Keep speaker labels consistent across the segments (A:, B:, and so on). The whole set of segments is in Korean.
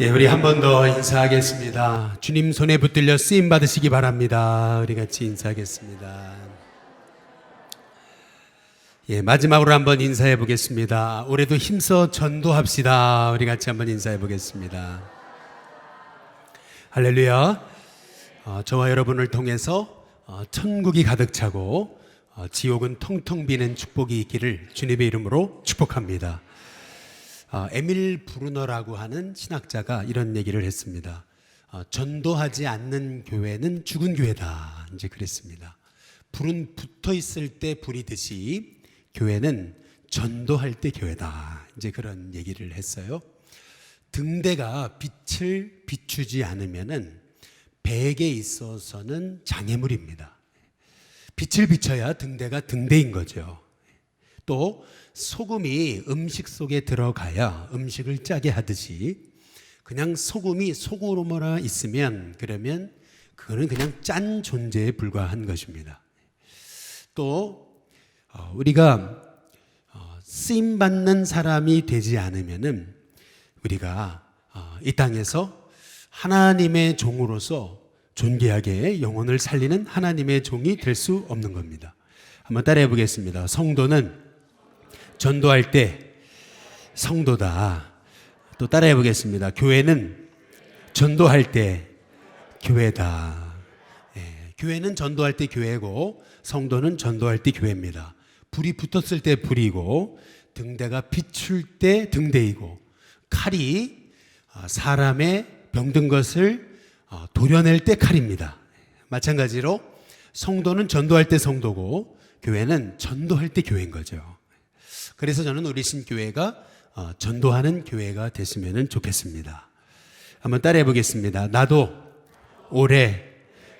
A: 예, 우리 한 번 더 인사하겠습니다. 주님 손에 붙들려 쓰임 받으시기 바랍니다. 우리 같이 인사하겠습니다. 예, 마지막으로 한번 인사해 보겠습니다. 올해도 힘써 전도합시다. 우리 같이 한번 인사해 보겠습니다. 할렐루야. 어, 저와 여러분을 통해서 어, 천국이 가득 차고 어, 지옥은 텅텅 비는 축복이 있기를 주님의 이름으로 축복합니다. 어, 에밀 브루너라고 하는 신학자가 이런 얘기를 했습니다. 어, 전도하지 않는 교회는 죽은 교회다. 이제 그랬습니다. 불은 붙어 있을 때 불이듯이 교회는 전도할 때 교회다. 이제 그런 얘기를 했어요. 등대가 빛을 비추지 않으면은 백에 있어서는 장애물입니다. 빛을 비춰야 등대가 등대인 거죠. 또 소금이 음식 속에 들어가야 음식을 짜게 하듯이 그냥 소금이 속으로만 있으면 그러면 그거는 그냥 짠 존재에 불과한 것입니다. 또 어, 우리가 어, 쓰임 받는 사람이 되지 않으면은 우리가 어, 이 땅에서 하나님의 종으로서 존귀하게 영혼을 살리는 하나님의 종이 될 수 없는 겁니다. 한번 따라해 보겠습니다. 성도는 전도할 때 성도다. 또 따라해 보겠습니다. 교회는 전도할 때 교회다. 예, 교회는 전도할 때 교회고 성도는 전도할 때 교회입니다. 불이 붙었을 때 불이고 등대가 비출 때 등대이고 칼이 아, 사람의 병든 것을 어, 도려낼 때 칼입니다. 마찬가지로 성도는 전도할 때 성도고 교회는 전도할 때 교회인 거죠. 그래서 저는 우리 신교회가 어, 전도하는 교회가 됐으면 좋겠습니다. 한번 따라해 보겠습니다. 나도 올해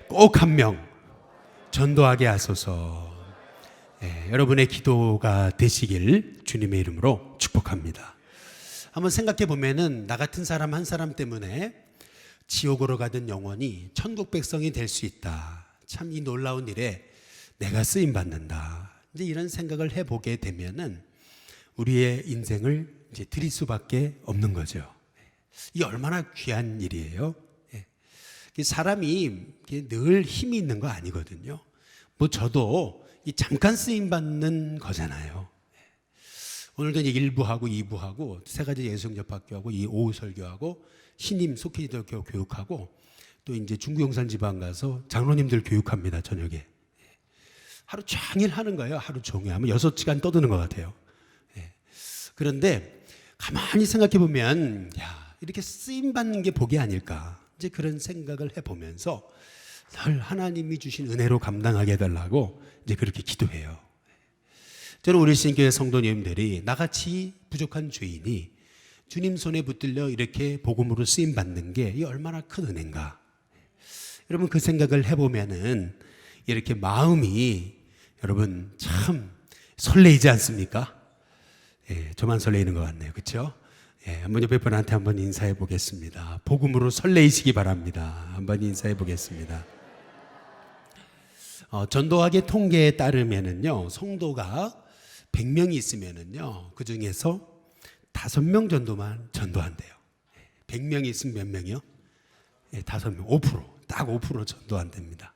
A: 꼭 한 명 전도하게 하소서. 예, 여러분의 기도가 되시길 주님의 이름으로 축복합니다. 한번 생각해 보면은 나 같은 사람 한 사람 때문에 지옥으로 가던 영혼이 천국 백성이 될 수 있다. 참 이 놀라운 일에 내가 쓰임 받는다. 이제 이런 생각을 해 보게 되면은 우리의 인생을 이제 드릴 수밖에 없는 거죠. 이 얼마나 귀한 일이에요. 예. 이 사람이 늘 힘이 있는 거 아니거든요. 뭐 저도 이 잠깐 쓰임 받는 거잖아요. 예. 오늘도 이제 1부하고 2부하고 세 가지 예수영접학교하고 이 오후 설교하고 신임 속히기도 교육하고 또 이제 중구용산 지방 가서 장로님들 교육합니다 저녁에 예. 하루 종일 하는 거예요 하루 종일 하면 여섯 시간 떠드는 것 같아요 예. 그런데 가만히 생각해 보면 야 이렇게 쓰임 받는 게 복이 아닐까 이제 그런 생각을 해 보면서 늘 하나님이 주신 은혜로 감당하게 해 달라고 이제 그렇게 기도해요. 저는 우리 신교회 성도님들이 나같이 부족한 죄인이 주님 손에 붙들려 이렇게 복음으로 쓰임 받는 게이 얼마나 큰 은혜인가. 여러분 그 생각을 해보면은 이렇게 마음이 여러분 참 설레이지 않습니까? 예, 저만 설레이는 것 같네요. 그렇죠? 예, 한번 옆에 분한테 한번 인사해 보겠습니다. 복음으로 설레이시기 바랍니다. 한번 인사해 보겠습니다. 어, 전도학의 통계에 따르면은요, 성도가 100명이 있으면은요, 그 중에서 5명 정도만 전도한대요. 100명이 있으면 몇 명이요? 예, 5명, 5%. 딱 5% 전도한답니다.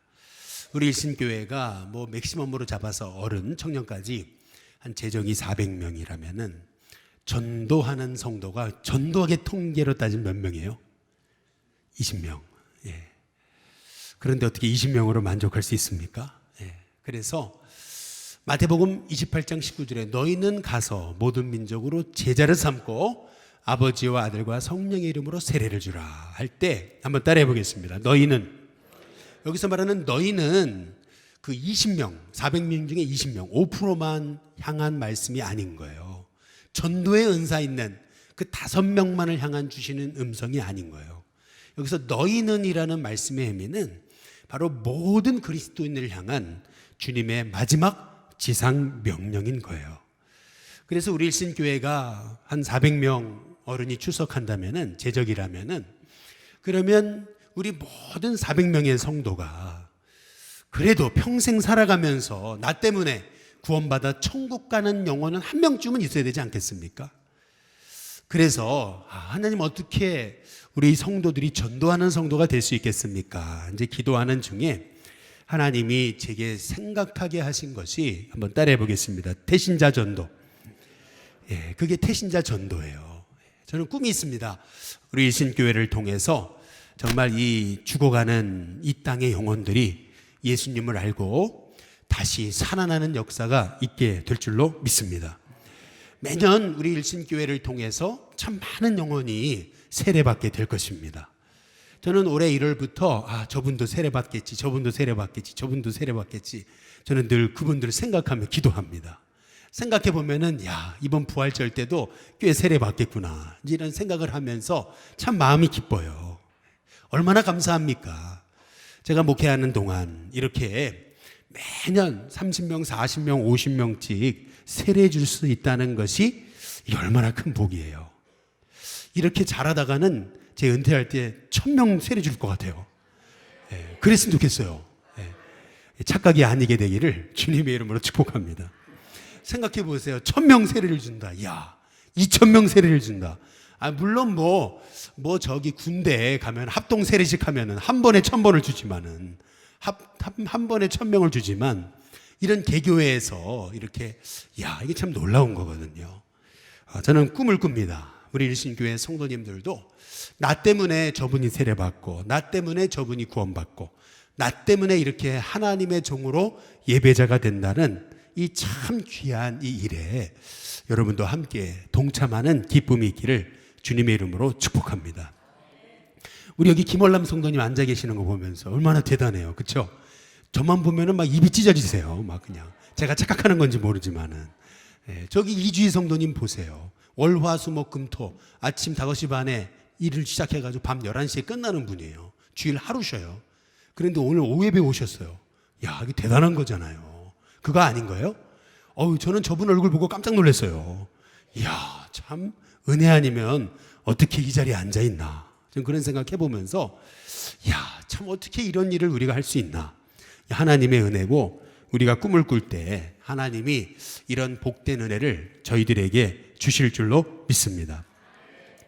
A: 우리 일신교회가 뭐 맥시멈으로 잡아서 어른, 청년까지 한 재정이 400명이라면은 전도하는 성도가 전도학의 통계로 따지면 몇 명이에요? 20명. 예. 그런데 어떻게 20명으로 만족할 수 있습니까? 예. 그래서 마태복음 28장 19절에 너희는 가서 모든 민족으로 제자를 삼고 아버지와 아들과 성령의 이름으로 세례를 주라 할 때 한번 따라해 보겠습니다. 너희는 여기서 말하는 너희는 그 20명, 400명 중에 20명, 5%만 향한 말씀이 아닌 거예요. 전도의 은사 있는 그 다섯 명만을 향한 주시는 음성이 아닌 거예요. 여기서 너희는이라는 말씀의 의미는 바로 모든 그리스도인을 향한 주님의 마지막 지상 명령인 거예요. 그래서 우리 일신교회가 한 400명 어른이 출석한다면은 제적이라면은 그러면 우리 모든 400명의 성도가 그래도 평생 살아가면서 나 때문에 구원받아 천국 가는 영혼은 한 명쯤은 있어야 되지 않겠습니까? 그래서 아, 하나님 어떻게 우리 성도들이 전도하는 성도가 될 수 있겠습니까? 이제 기도하는 중에 하나님이 제게 생각하게 하신 것이 한번 따라해 보겠습니다. 태신자 전도. 예, 그게 태신자 전도예요. 저는 꿈이 있습니다. 우리 일신교회를 통해서 정말 이 죽어가는 이 땅의 영혼들이 예수님을 알고 다시 살아나는 역사가 있게 될 줄로 믿습니다. 매년 우리 일신교회를 통해서 참 많은 영혼이 세례받게 될 것입니다. 저는 올해 1월부터 아 저분도 세례받겠지, 저분도 세례받겠지, 저분도 세례받겠지. 저는 늘 그분들을 생각하며 기도합니다. 생각해 보면은 야 이번 부활절 때도 꽤 세례받겠구나 이런 생각을 하면서 참 마음이 기뻐요. 얼마나 감사합니까? 제가 목회하는 동안 이렇게 매년 30명, 40명, 50명씩 세례해 줄수 있다는 것이 얼마나 큰 복이에요. 이렇게 잘하다가는 제 은퇴할 때천명 세례 줄 것 같아요. 예, 그랬으면 좋겠어요. 예, 착각이 아니게 되기를 주님의 이름으로 축복합니다. 생각해 보세요. 천명 세례를 준다. 야, 이천 명 세례를 준다. 아, 물론 뭐, 뭐 저기 군대에 가면 합동 세례식 하면은 한 번에 천 번을 주지만은 합, 합, 한 번에 천 명을 주지만 이런 개교회에서 이렇게 야, 이게 참 놀라운 거거든요. 아, 저는 꿈을 꿉니다. 우리 일신교회 성도님들도 나 때문에 저분이 세례받고, 나 때문에 저분이 구원받고, 나 때문에 이렇게 하나님의 종으로 예배자가 된다는 이 참 귀한 이 일에 여러분도 함께 동참하는 기쁨이 있기를 주님의 이름으로 축복합니다. 우리 여기 김월남 성도님 앉아 계시는 거 보면서 얼마나 대단해요. 그쵸? 저만 보면은 막 입이 찢어지세요. 막 그냥. 제가 착각하는 건지 모르지만은. 예, 저기 이주희 성도님 보세요. 월, 화, 수, 목, 금, 토. 아침 5시 반에 일을 시작해가지고 밤 11시에 끝나는 분이에요. 주일 하루 쉬어요. 그런데 오늘 오후에 오셨어요. 야, 이게 대단한 거잖아요. 그거 아닌 거예요? 어우, 저는 저분 얼굴 보고 깜짝 놀랐어요. 이야, 참, 은혜 아니면 어떻게 이 자리에 앉아 있나. 좀 그런 생각 해 보면서, 야, 참 어떻게 이런 일을 우리가 할 수 있나. 하나님의 은혜고, 우리가 꿈을 꿀 때 하나님이 이런 복된 은혜를 저희들에게 주실 줄로 믿습니다.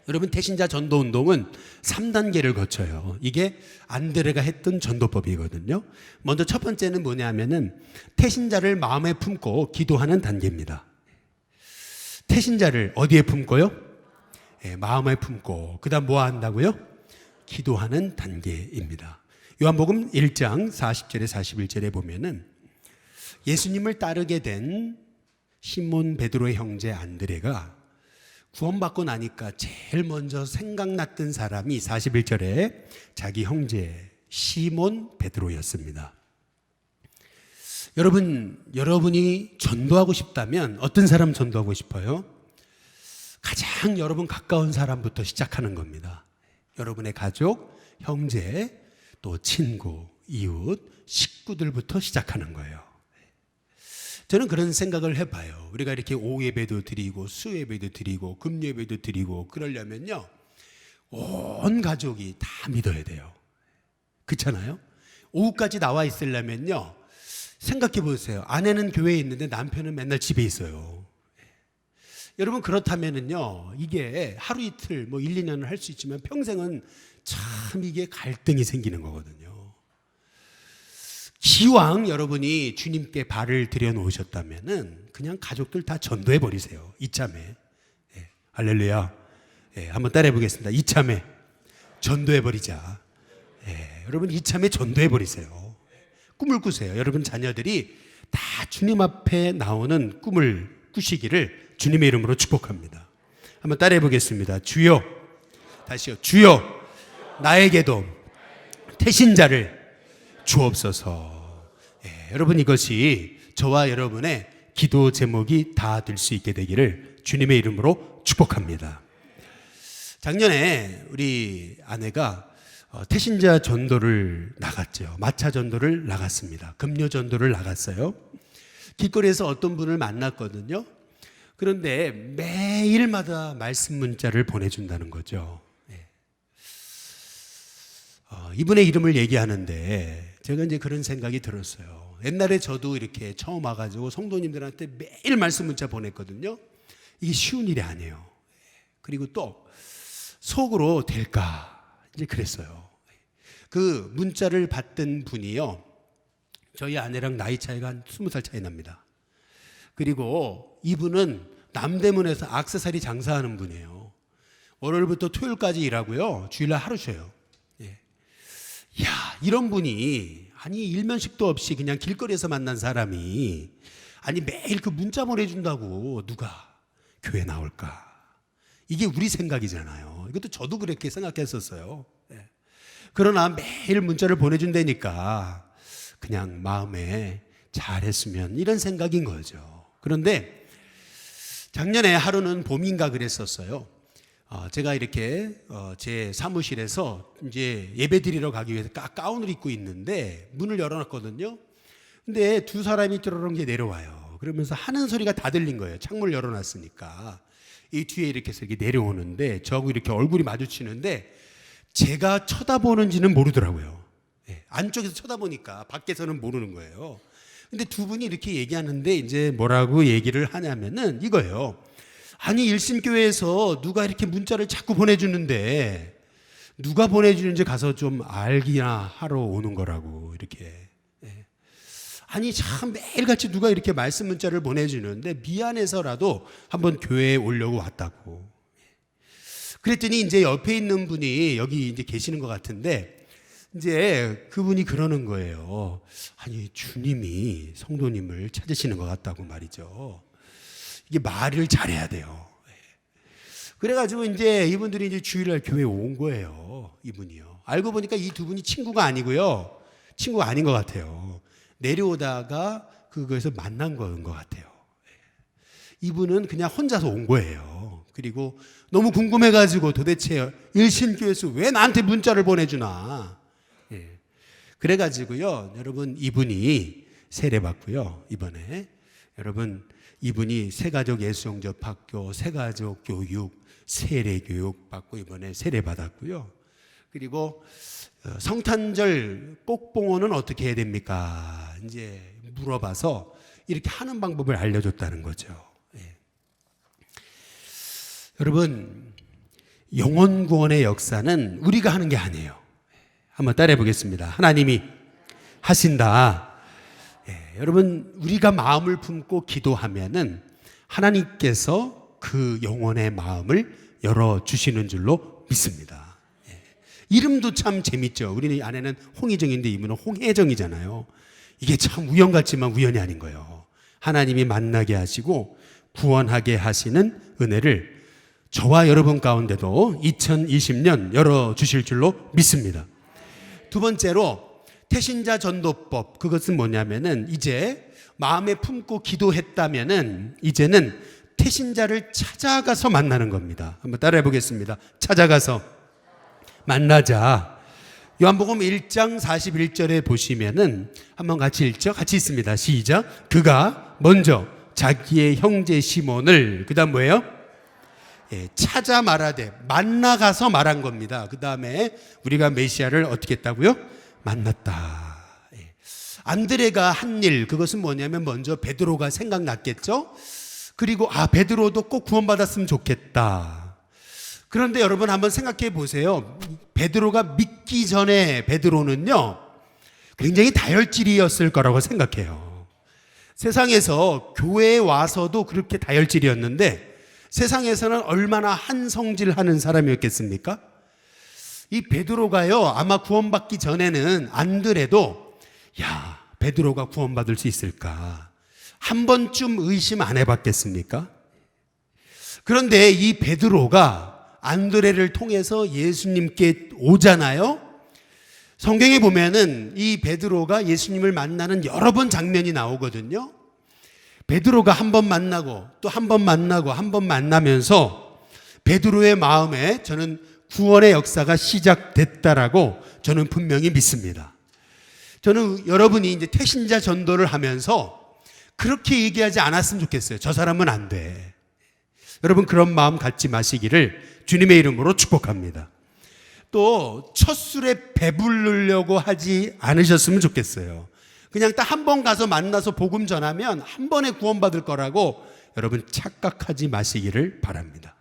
A: 여러분 태신자 전도 운동은 3단계를 거쳐요. 이게 안드레가 했던 전도법이거든요. 먼저 첫 번째는 뭐냐면은 태신자를 마음에 품고 기도하는 단계입니다. 태신자를 어디에 품고요? 예, 마음에 품고 그다음 뭐 한다고요? 기도하는 단계입니다. 요한복음 1장 40절에 41절에 보면은 예수님을 따르게 된 시몬 베드로의 형제 안드레가 구원받고 나니까 제일 먼저 생각났던 사람이 41절에 자기 형제 시몬 베드로였습니다. 여러분, 여러분이 전도하고 싶다면 어떤 사람 전도하고 싶어요? 가장 여러분 가까운 사람부터 시작하는 겁니다. 여러분의 가족, 형제, 또 친구, 이웃, 식구들부터 시작하는 거예요. 저는 그런 생각을 해봐요. 우리가 이렇게 오후 예배도 드리고 수 예배도 드리고 금 예배도 드리고 그러려면요 온 가족이 다 믿어야 돼요. 그렇잖아요. 오후까지 나와 있으려면요 생각해 보세요. 아내는 교회에 있는데 남편은 맨날 집에 있어요. 여러분 그렇다면은요 이게 하루 이틀 뭐 1, 2년을 할 수 있지만 평생은 참 이게 갈등이 생기는 거거든요. 기왕 여러분이 주님께 발을 들여 놓으셨다면은 그냥 가족들 다 전도해 버리세요. 이참에. 예, 할렐루야. 예, 한번 따라해 보겠습니다. 이참에 전도해 버리자. 예, 여러분 이참에 전도해 버리세요. 꿈을 꾸세요. 여러분 자녀들이 다 주님 앞에 나오는 꿈을 꾸시기를 주님의 이름으로 축복합니다. 한번 따라해 보겠습니다. 주여. 다시요. 주여. 나에게도 태신자를 주옵소서. 예, 여러분 이것이 저와 여러분의 기도 제목이 다 될 수 있게 되기를 주님의 이름으로 축복합니다. 작년에 우리 아내가 어, 태신자 전도를 나갔죠. 마차 전도를 나갔습니다. 금요 전도를 나갔어요. 길거리에서 어떤 분을 만났거든요. 그런데 매일마다 말씀 문자를 보내준다는 거죠. 예. 어, 이분의 이름을 얘기하는데 제가 이제 그런 생각이 들었어요. 옛날에 저도 이렇게 처음 와가지고 성도님들한테 매일 말씀 문자 보냈거든요. 이게 쉬운 일이 아니에요. 그리고 또 속으로 될까 이제 그랬어요. 그 문자를 받던 분이요. 저희 아내랑 나이 차이가 한 20살 차이 납니다. 그리고 이분은 남대문에서 악세사리 장사하는 분이에요. 월요일부터 토요일까지 일하고요. 주일날 하루 쉬어요. 예. 야, 이런 분이 아니 일면식도 없이 그냥 길거리에서 만난 사람이 아니 매일 그 문자 보내준다고 누가 교회 나올까? 이게 우리 생각이잖아요. 이것도 저도 그렇게 생각했었어요. 예. 그러나 매일 문자를 보내준다니까 그냥 마음에 잘했으면 이런 생각인 거죠. 그런데 작년에 하루는 봄인가 그랬었어요. 어, 제가 이렇게 어, 제 사무실에서 이제 예배 드리러 가기 위해서 가, 가운을 입고 있는데 문을 열어놨거든요. 근데 두 사람이 뚜러렁 게 내려와요. 그러면서 하는 소리가 다 들린 거예요. 창문을 열어놨으니까. 이 뒤에 이렇게 해서 이렇게 내려오는데 저하고 이렇게 얼굴이 마주치는데 제가 쳐다보는지는 모르더라고요. 예, 안쪽에서 쳐다보니까 밖에서는 모르는 거예요. 근데 두 분이 이렇게 얘기하는데 이제 뭐라고 얘기를 하냐면은 이거예요. 아니 일심교회에서 누가 이렇게 문자를 자꾸 보내주는데 누가 보내주는지 가서 좀 알기나 하러 오는 거라고 이렇게. 예. 아니 참 매일같이 누가 이렇게 말씀 문자를 보내주는데 미안해서라도 한번 교회에 오려고 왔다고. 그랬더니 이제 옆에 있는 분이 여기 이제 계시는 것 같은데 이제 그분이 그러는 거예요. 아니 주님이 성도님을 찾으시는 것 같다고 말이죠. 이게 말을 잘해야 돼요. 그래가지고 이제 이분들이 이제 주일날 교회 온 거예요. 이분이요. 알고 보니까 이 두 분이 친구가 아니고요. 친구가 아닌 것 같아요. 내려오다가 그거에서 만난 거인 것 같아요. 이분은 그냥 혼자서 온 거예요. 그리고 너무 궁금해가지고 도대체 일신교에서 왜 나한테 문자를 보내주나. 예. 그래가지고요. 여러분 이분이 세례받고요. 이번에. 여러분 이분이 새가족 예수영접학교, 새가족 교육, 세례 교육 받고 이번에 세례 받았고요. 그리고 어, 성탄절 꼭봉헌은 어떻게 해야 됩니까? 이제 물어봐서 이렇게 하는 방법을 알려줬다는 거죠. 예. 여러분 영혼 구원의 역사는 우리가 하는 게 아니에요. 한번 따라해 보겠습니다. 하나님이 하신다. 예, 여러분 우리가 마음을 품고 기도하면은 하나님께서 그 영혼의 마음을 열어 주시는 줄로 믿습니다. 예, 이름도 참 재밌죠. 우리 아내는 홍희정인데 이분은 홍혜정이잖아요. 이게 참 우연 같지만 우연이 아닌 거예요. 하나님이 만나게 하시고 구원하게 하시는 은혜를 저와 여러분 가운데도 2020년 열어 주실 줄로 믿습니다. 두 번째로 태신자 전도법 그것은 뭐냐면은 이제 마음에 품고 기도했다면은 이제는 태신자를 찾아가서 만나는 겁니다. 한번 따라해 보겠습니다. 찾아가서 만나자. 요한복음 1장 41절에 보시면은 한번 같이 읽죠. 같이 있습니다. 시작. 그가 먼저 자기의 형제 시몬을 그다음 뭐예요? 예, 찾아 말하되 만나가서 말한 겁니다. 그 다음에 우리가 메시아를 어떻게 했다고요? 만났다. 예. 안드레가 한 일 그것은 뭐냐면 먼저 베드로가 생각났겠죠. 그리고 아 베드로도 꼭 구원받았으면 좋겠다. 그런데 여러분 한번 생각해 보세요. 베드로가 믿기 전에 베드로는요 굉장히 다혈질이었을 거라고 생각해요. 세상에서 교회에 와서도 그렇게 다혈질이었는데 세상에서는 얼마나 한성질 하는 사람이었겠습니까? 이 베드로가요 아마 구원받기 전에는 안드레도 야 베드로가 구원받을 수 있을까 한 번쯤 의심 안 해봤겠습니까? 그런데 이 베드로가 안드레를 통해서 예수님께 오잖아요. 성경에 보면은 이 베드로가 예수님을 만나는 여러 번 장면이 나오거든요. 베드로가 한 번 만나고 또 한 번 만나고 한 번 만나면서 베드로의 마음에 저는 구원의 역사가 시작됐다라고 저는 분명히 믿습니다. 저는 여러분이 이제 태신자 전도를 하면서 그렇게 얘기하지 않았으면 좋겠어요. 저 사람은 안 돼. 여러분 그런 마음 갖지 마시기를 주님의 이름으로 축복합니다. 또 첫 술에 배부르려고 하지 않으셨으면 좋겠어요. 그냥 딱 한 번 가서 만나서 복음 전하면 한 번에 구원받을 거라고 여러분 착각하지 마시기를 바랍니다.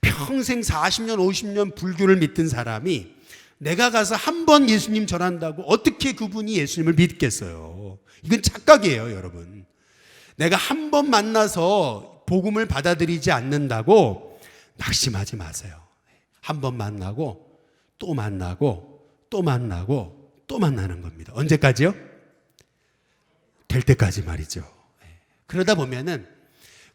A: 평생 40년, 50년 불교를 믿던 사람이 내가 가서 한 번 예수님 전한다고 어떻게 그분이 예수님을 믿겠어요? 이건 착각이에요, 여러분. 내가 한 번 만나서 복음을 받아들이지 않는다고 낙심하지 마세요. 한 번 만나고 또 만나고 또 만나고 또 만나는 겁니다. 언제까지요? 될 때까지 말이죠. 그러다 보면은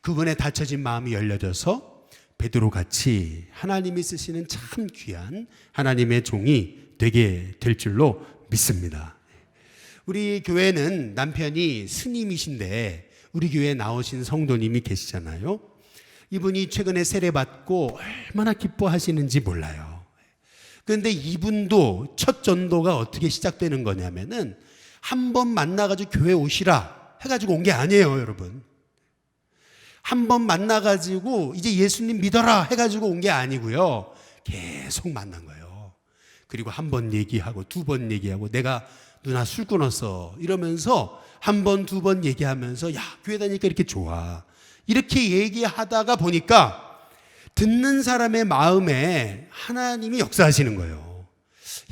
A: 그분의 닫혀진 마음이 열려져서 베드로 같이 하나님이 쓰시는 참 귀한 하나님의 종이 되게 될 줄로 믿습니다. 우리 교회는 남편이 스님이신데 우리 교회에 나오신 성도님이 계시잖아요. 이분이 최근에 세례받고 얼마나 기뻐하시는지 몰라요. 그런데 이분도 첫 전도가 어떻게 시작되는 거냐면은 한 번 만나가지고 교회 오시라 해가지고 온 게 아니에요, 여러분. 한 번 만나가지고 이제 예수님 믿어라 해가지고 온 게 아니고요. 계속 만난 거예요. 그리고 한 번 얘기하고 두 번 얘기하고 내가 누나 술 끊었어 이러면서 한 번 두 번 얘기하면서 야 교회 다니니까 이렇게 좋아 이렇게 얘기하다가 보니까 듣는 사람의 마음에 하나님이 역사하시는 거예요.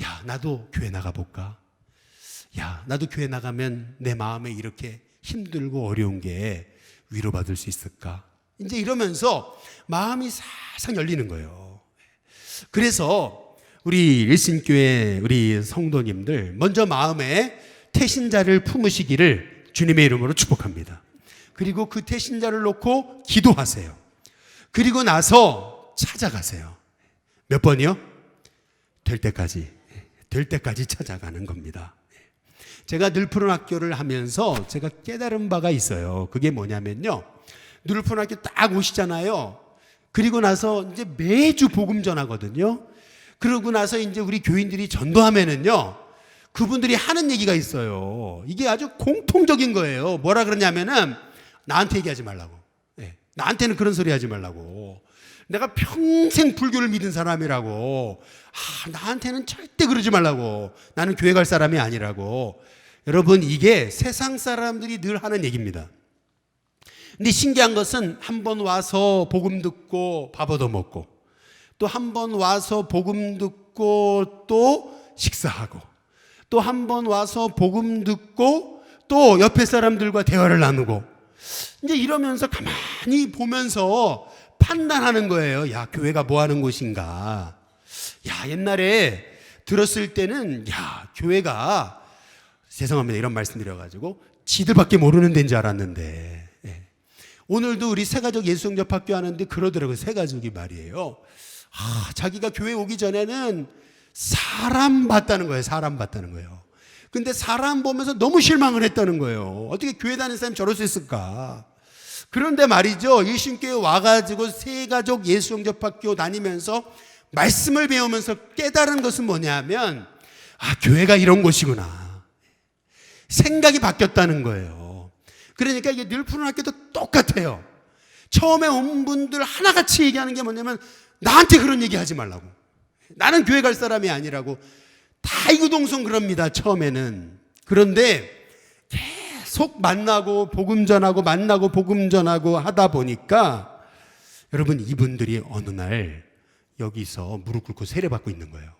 A: 야 나도 교회 나가 볼까? 야 나도 교회 나가면 내 마음에 이렇게 힘들고 어려운 게 위로받을 수 있을까? 이제 이러면서 마음이 살짝 열리는 거예요. 그래서 우리 일신교회 우리 성도님들 먼저 마음에 태신자를 품으시기를 주님의 이름으로 축복합니다. 그리고 그 태신자를 놓고 기도하세요. 그리고 나서 찾아가세요. 몇 번이요? 될 때까지. 될 때까지 찾아가는 겁니다. 제가 늘 푸른 학교를 하면서 제가 깨달은 바가 있어요. 그게 뭐냐면요. 늘 푸른 학교 딱 오시잖아요. 그리고 나서 이제 매주 복음 전하거든요. 그러고 나서 이제 우리 교인들이 전도하면은요. 그분들이 하는 얘기가 있어요. 이게 아주 공통적인 거예요. 뭐라 그러냐면은 나한테 얘기하지 말라고. 예, 나한테는 그런 소리 하지 말라고. 내가 평생 불교를 믿은 사람이라고. 아, 나한테는 절대 그러지 말라고. 나는 교회 갈 사람이 아니라고. 여러분, 이게 세상 사람들이 늘 하는 얘기입니다. 근데 신기한 것은 한 번 와서 복음 듣고 밥 얻어 먹고 또 한 번 와서 복음 듣고 또 식사하고 또 한 번 와서 복음 듣고 또 옆에 사람들과 대화를 나누고 이제 이러면서 가만히 보면서 판단하는 거예요. 야, 교회가 뭐 하는 곳인가. 야, 옛날에 들었을 때는 야, 교회가 죄송합니다. 이런 말씀 드려가지고 지들밖에 모르는 데인 줄 알았는데 예. 오늘도 우리 새가족 예수영접학교 하는데 그러더라고요. 새가족이 말이에요. 아, 자기가 교회 오기 전에는 사람 봤다는 거예요. 사람 봤다는 거예요. 근데 사람 보면서 너무 실망을 했다는 거예요. 어떻게 교회 다니는 사람이 저럴 수 있을까? 그런데 말이죠. 일신교회 와가지고 새가족 예수 영접학교 다니면서 말씀을 배우면서 깨달은 것은 뭐냐면, 아, 교회가 이런 곳이구나. 생각이 바뀌었다는 거예요. 그러니까 이게 늘 푸른 학교도 똑같아요. 처음에 온 분들 하나같이 얘기하는 게 뭐냐면 나한테 그런 얘기 하지 말라고. 나는 교회 갈 사람이 아니라고. 다 이구동성 그럽니다. 처음에는. 그런데 계속 만나고 복음 전하고 만나고 복음 전하고 하다 보니까 여러분 이분들이 어느 날 여기서 무릎 꿇고 세례받고 있는 거예요.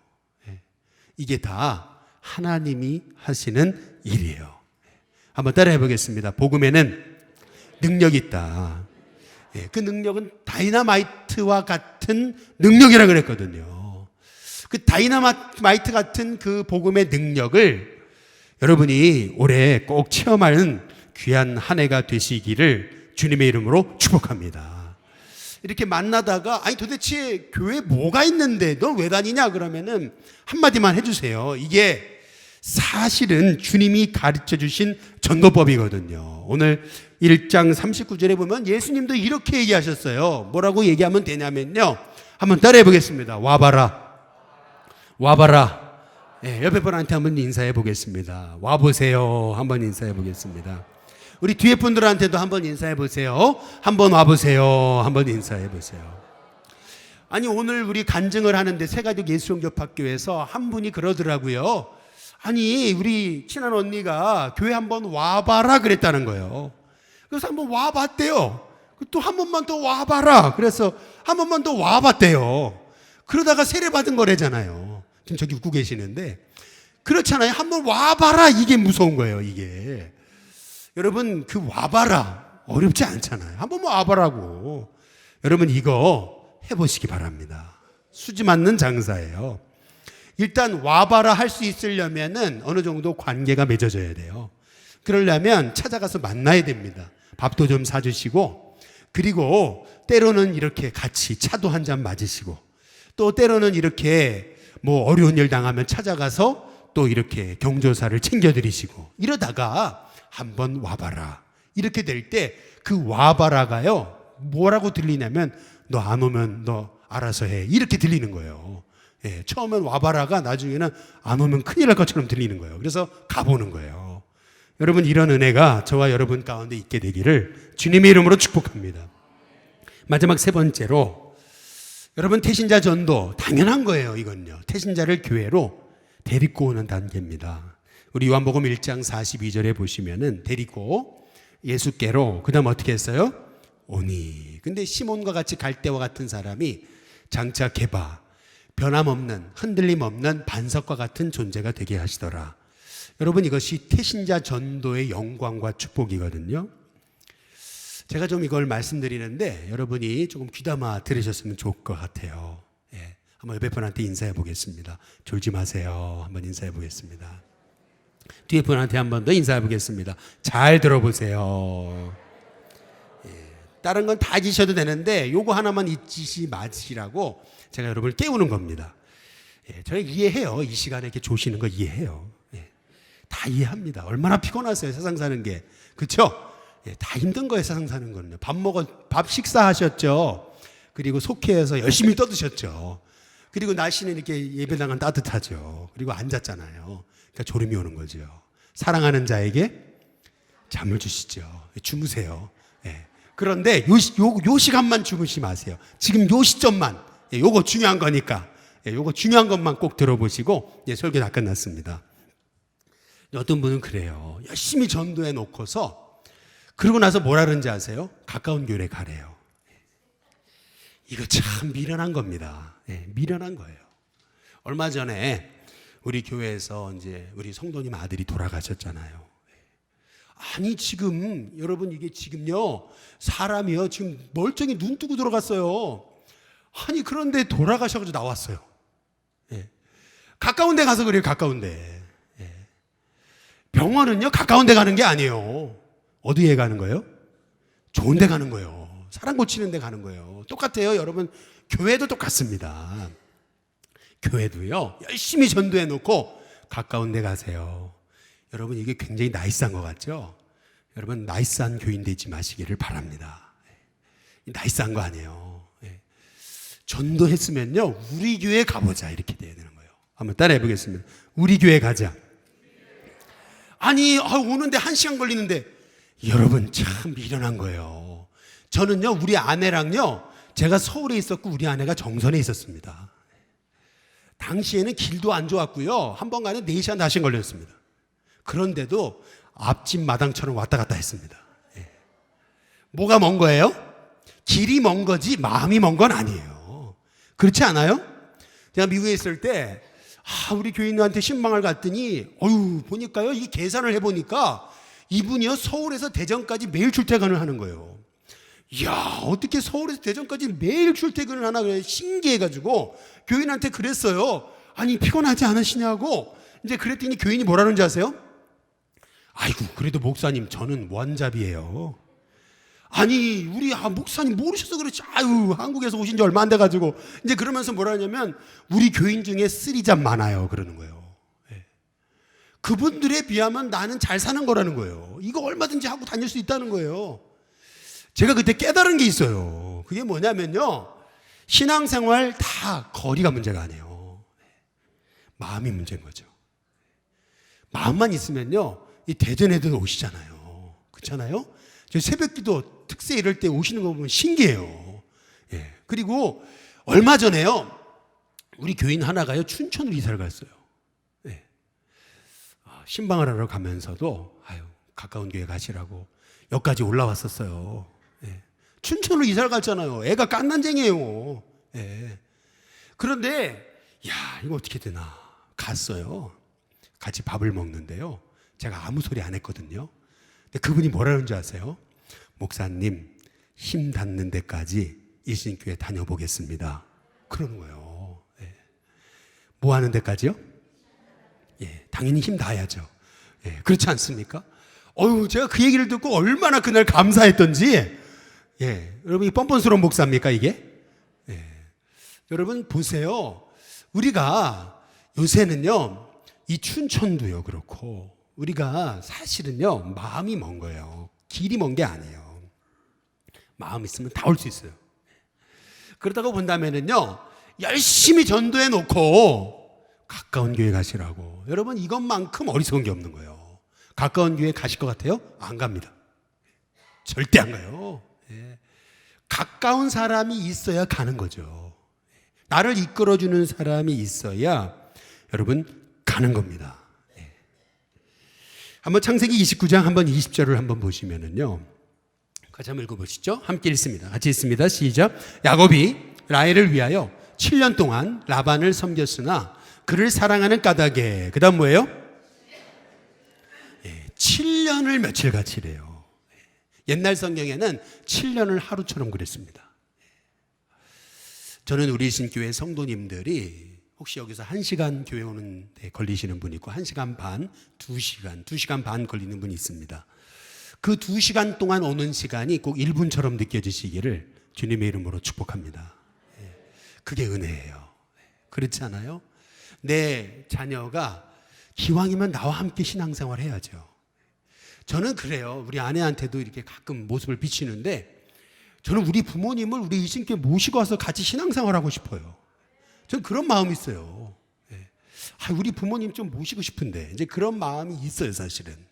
A: 예. 이게 다 하나님이 하시는 일이에요. 한번 따라 해 보겠습니다. 복음에는 능력이 있다. 예, 그 능력은 다이나마이트와 같은 능력이라 그랬거든요. 그 다이나마이트 같은 그 복음의 능력을 여러분이 올해 꼭 체험하는 귀한 한 해가 되시기를 주님의 이름으로 축복합니다. 이렇게 만나다가 아니 도대체 교회 뭐가 있는데 너왜 다니냐 그러면은 한마디만 해주세요. 이게 사실은 주님이 가르쳐 주신 전도법이거든요. 오늘 1장 39절에 보면 예수님도 이렇게 얘기하셨어요. 뭐라고 얘기하면 되냐면요. 한번 따라해 보겠습니다. 와봐라. 와봐라. 네, 옆에 분한테 한번 인사해 보겠습니다. 와보세요. 한번 인사해 보겠습니다. 우리 뒤에 분들한테도 한번 인사해 보세요. 한번 와보세요. 한번 인사해 보세요. 아니, 오늘 우리 간증을 하는데 세가족 예수영접학교에서 한 분이 그러더라고요. 아니, 우리 친한 언니가 교회 한번 와봐라 그랬다는 거예요. 그래서 한번 와봤대요. 또 한 번만 더 와봐라. 그래서 한 번만 더 와봤대요. 그러다가 세례받은 거래잖아요. 지금 저기 웃고 계시는데. 그렇잖아요. 한 번 와봐라. 이게 무서운 거예요, 이게. 여러분, 그 와봐라. 어렵지 않잖아요. 한 번만 와봐라고. 여러분, 이거 해보시기 바랍니다. 수지 맞는 장사예요. 일단 와봐라 할 수 있으려면은 어느 정도 관계가 맺어져야 돼요. 그러려면 찾아가서 만나야 됩니다. 밥도 좀 사주시고, 그리고 때로는 이렇게 같이 차도 한 잔 맞으시고, 또 때로는 이렇게 뭐 어려운 일 당하면 찾아가서 또 이렇게 경조사를 챙겨드리시고, 이러다가 한번 와봐라. 이렇게 될 때 그 와봐라가요, 뭐라고 들리냐면, 너 안 오면 너 알아서 해. 이렇게 들리는 거예요. 예, 처음엔 와봐라가 나중에는 안 오면 큰일 날 것처럼 들리는 거예요. 그래서 가보는 거예요. 여러분 이런 은혜가 저와 여러분 가운데 있게 되기를 주님의 이름으로 축복합니다. 마지막 세 번째로 여러분 태신자 전도 당연한 거예요. 이건요. 태신자를 교회로 데리고 오는 단계입니다. 우리 요한복음 1장 42절에 보시면은 데리고 예수께로 그다음 어떻게 했어요? 오니. 근데 시몬과 같이 갈대와 같은 사람이 장차 개바 변함없는 흔들림 없는 반석과 같은 존재가 되게 하시더라. 여러분 이것이 태신자 전도의 영광과 축복이거든요. 제가 좀 이걸 말씀드리는데 여러분이 조금 귀담아 들으셨으면 좋을 것 같아요. 예. 한번 옆에 분한테 인사해 보겠습니다. 졸지 마세요. 한번 인사해 보겠습니다. 뒤에 분한테 한 번 더 인사해 보겠습니다. 잘 들어보세요. 예. 다른 건 다 잊으셔도 되는데 요거 하나만 잊지 마시라고 제가 여러분을 깨우는 겁니다. 예, 저희 이해해요. 이 시간에 이렇게 조시는 거 이해해요. 예, 다 이해합니다. 얼마나 피곤하세요. 세상 사는 게. 그쵸? 예, 다 힘든 거예요. 세상 사는 거는요. 밥 먹어, 밥 식사하셨죠? 그리고 속회에서 열심히 떠드셨죠? 그리고 날씨는 이렇게 예배당은 따뜻하죠. 그리고 앉았잖아요. 그러니까 졸음이 오는 거죠. 사랑하는 자에게 잠을 주시죠. 주무세요. 예. 그런데 요, 시- 요, 요 시간만 주무시 마세요. 지금 요 시점만. 예, 요거 중요한 거니까. 예, 요거 중요한 것만 꼭 들어보시고, 예, 설교 다 끝났습니다. 어떤 분은 그래요. 열심히 전도해 놓고서, 그러고 나서 뭐라 그런지 아세요? 가까운 교회 가래요. 이거 참 미련한 겁니다. 예, 미련한 거예요. 얼마 전에 우리 교회에서 이제 우리 성도님 아들이 돌아가셨잖아요. 아니 지금 여러분 이게 지금요 사람이요 지금 멀쩡히 눈 뜨고 돌아갔어요. 아니 그런데 돌아가셔가지고 나왔어요. 예. 가까운데 가서 그래요 가까운데. 예. 병원은요 가까운 데 가는 게 아니에요. 어디에 가는 거예요? 좋은 데 가는 거예요. 사람 고치는 데 가는 거예요. 똑같아요 여러분 교회도 똑같습니다. 교회도요 열심히 전도해 놓고 가까운 데 가세요. 여러분 이게 굉장히 나이스한 것 같죠? 여러분 나이스한 교인 되지 마시기를 바랍니다. 예. 나이스한 거 아니에요. 예. 전도했으면요 우리 교회 가보자 이렇게 돼야 되는 거예요. 한번 따라 해 보겠습니다. 우리 교회 가자. 아니 아, 오는데 한 시간 걸리는데 여러분 참 미련한 거예요. 저는요 우리 아내랑요 제가 서울에 있었고 우리 아내가 정선에 있었습니다. 당시에는 길도 안 좋았고요. 한 번 가는 4시간 다시 걸렸습니다. 그런데도 앞집 마당처럼 왔다 갔다 했습니다. 예. 뭐가 먼 거예요? 길이 먼 거지 마음이 먼 건 아니에요. 그렇지 않아요? 제가 미국에 있을 때 아, 우리 교인한테 신방을 갔더니 어유 보니까요 이 계산을 해보니까 이분이요 서울에서 대전까지 매일 출퇴근을 하는 거예요. 이야 어떻게 서울에서 대전까지 매일 출퇴근을 하나 그래 신기해가지고 교인한테 그랬어요. 아니 피곤하지 않으시냐고 이제 그랬더니 교인이 뭐라는지 아세요? 아이고 그래도 목사님 저는 원잡이에요. 아니 우리 아, 목사님 모르셔서 그렇지 아유 한국에서 오신 지 얼마 안 돼가지고 이제 그러면서 뭐라 하냐면 우리 교인 중에 쓰리잡 많아요 그러는 거예요. 예. 그분들에 비하면 나는 잘 사는 거라는 거예요. 이거 얼마든지 하고 다닐 수 있다는 거예요. 제가 그때 깨달은 게 있어요. 그게 뭐냐면요. 신앙생활 다 거리가 문제가 아니에요. 마음이 문제인 거죠. 마음만 있으면요. 이 대전에도 오시잖아요. 그렇잖아요? 저 새벽 기도 특세 이럴 때 오시는 거 보면 신기해요. 예. 그리고 얼마 전에요. 우리 교인 하나가요. 춘천으로 이사를 갔어요. 예. 아, 신방을 하러 가면서도 아유, 가까운 교회 가시라고 여기까지 올라왔었어요. 예. 춘천으로 이사를 갔잖아요. 애가 깐난쟁이에요. 예. 그런데 야 이거 어떻게 되나 갔어요. 같이 밥을 먹는데요. 제가 아무 소리 안 했거든요. 근데 그분이 뭐라는 줄 아세요? 목사님 힘 닿는 데까지 일신교회 다녀보겠습니다. 그러는 거예요. 예. 뭐 하는 데까지요? 예, 당연히 힘 닿아야죠. 예, 그렇지 않습니까? 어유 제가 그 얘기를 듣고 얼마나 그날 감사했던지. 예, 여러분 이 뻔뻔스러운 목사입니까 이게? 예, 여러분 보세요. 우리가 요새는요 이 춘천도요 그렇고 우리가 사실은요 마음이 먼 거예요. 길이 먼 게 아니에요. 마음 있으면 다 올 수 있어요. 그러다가 본다면은요 열심히 전도해 놓고 가까운 교회 가시라고. 여러분 이것만큼 어리석은 게 없는 거예요. 가까운 교회 가실 것 같아요? 안 갑니다. 절대 안 가요. 예. 가까운 사람이 있어야 가는 거죠. 나를 이끌어주는 사람이 있어야 여러분 가는 겁니다. 예. 한번 창세기 29장 한번 20절을 한번 보시면은요. 같이 한번 읽어보시죠. 함께 읽습니다. 같이 읽습니다. 시작. 야곱이 라헬을 위하여 7년 동안 라반을 섬겼으나 그를 사랑하는 까닭에 그 다음 뭐예요? 예, 7년을 며칠 같이래요. 옛날 성경에는 7년을 하루처럼 그랬습니다. 저는 우리 신교회 성도님들이 혹시 여기서 1시간 교회 오는 데 걸리시는 분 있고 1시간 반, 2시간, 2시간 반 걸리는 분이 있습니다. 그 2시간 동안 오는 시간이 꼭 1분처럼 느껴지시기를 주님의 이름으로 축복합니다. 예, 그게 은혜예요. 그렇지 않아요? 내 자녀가 기왕이면 나와 함께 신앙생활 해야죠. 저는 그래요. 우리 아내한테도 이렇게 가끔 모습을 비치는데 저는 우리 부모님을 우리 이신께 모시고 와서 같이 신앙생활 하고 싶어요. 저는 그런 마음이 있어요. 예. 아, 우리 부모님 좀 모시고 싶은데 이제 그런 마음이 있어요, 사실은.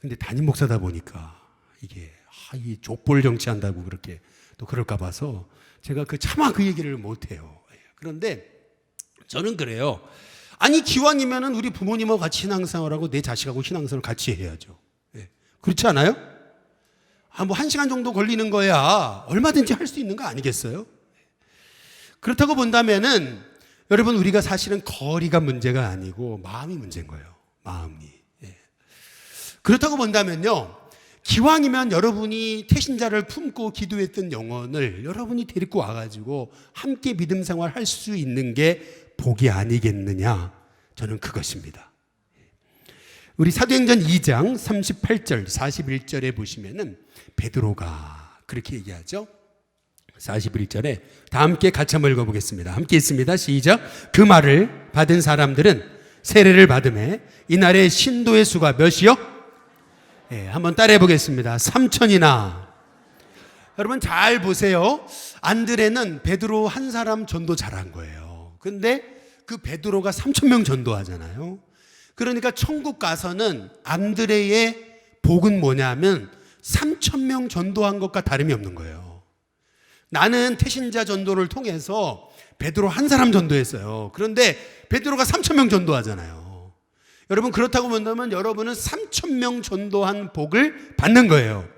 A: 예. 근데 담임 목사다 보니까 이게 아, 이 족볼 정치한다고 그렇게 또 그럴까 봐서 제가 그 차마 그 얘기를 못 해요. 예. 그런데 저는 그래요. 아니 기왕이면은 우리 부모님하고 같이 신앙생활 하고 내 자식하고 신앙생활 같이 해야죠. 예. 그렇지 않아요? 아, 뭐, 한 시간 정도 걸리는 거야. 얼마든지 할 수 있는 거 아니겠어요? 그렇다고 본다면은, 여러분, 우리가 사실은 거리가 문제가 아니고, 마음이 문제인 거예요. 마음이. 예. 그렇다고 본다면요, 기왕이면 여러분이 태신자를 품고 기도했던 영혼을 여러분이 데리고 와가지고 함께 믿음 생활 할 수 있는 게 복이 아니겠느냐. 저는 그것입니다. 우리 사도행전 2장 38절, 41절에 보시면은 베드로가 그렇게 얘기하죠. 41절에 다 함께 같이 한번 읽어보겠습니다. 함께 있습니다. 시작. 그 말을 받은 사람들은 세례를 받음에 이날의 신도의 수가 몇이요? 예, 한번 따라해 보겠습니다. 3천이나. 여러분 잘 보세요. 안드레는 베드로 한 사람 전도 잘한 거예요. 근데 그 베드로가 3천 명 전도하잖아요. 그러니까 천국 가서는 안드레의 복은 뭐냐면 3천 명 전도한 것과 다름이 없는 거예요. 나는 태신자 전도를 통해서 베드로 한 사람 전도했어요. 그런데 베드로가 3천 명 전도하잖아요. 여러분 그렇다고 본다면 여러분은 3천 명 전도한 복을 받는 거예요.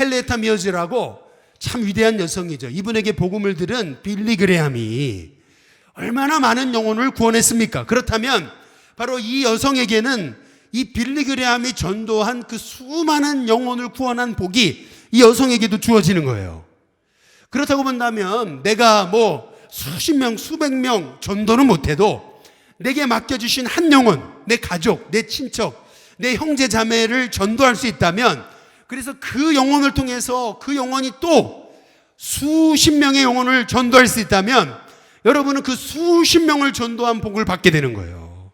A: 헬레타 미어즈라고 참 위대한 여성이죠. 이분에게 복음을 들은 빌리 그레함이 얼마나 많은 영혼을 구원했습니까? 그렇다면 바로 이 여성에게는 이 빌리 그레함이 전도한 그 수많은 영혼을 구원한 복이 이 여성에게도 주어지는 거예요. 그렇다고 본다면 내가 뭐 수십 명, 수백 명 전도는 못해도 내게 맡겨주신 한 영혼, 내 가족, 내 친척, 내 형제 자매를 전도할 수 있다면 그래서 그 영혼을 통해서 그 영혼이 또 수십 명의 영혼을 전도할 수 있다면 여러분은 그 수십 명을 전도한 복을 받게 되는 거예요.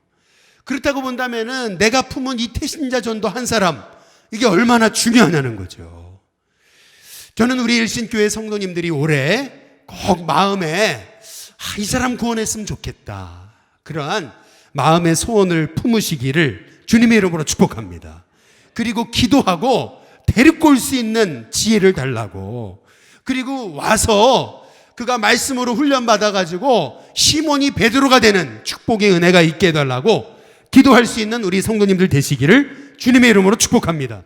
A: 그렇다고 본다면은 내가 품은 이 태신자 전도 한 사람 이게 얼마나 중요하냐는 거죠. 저는 우리 일신교회 성도님들이 올해 꼭 마음에 아, 이 사람 구원했으면 좋겠다. 그러한 마음의 소원을 품으시기를 주님의 이름으로 축복합니다. 그리고 기도하고 데리고 올 수 있는 지혜를 달라고. 그리고 와서 그가 말씀으로 훈련받아 가지고 시몬이 베드로가 되는 축복의 은혜가 있게 해달라고 기도할 수 있는 우리 성도님들 되시기를 주님의 이름으로 축복합니다.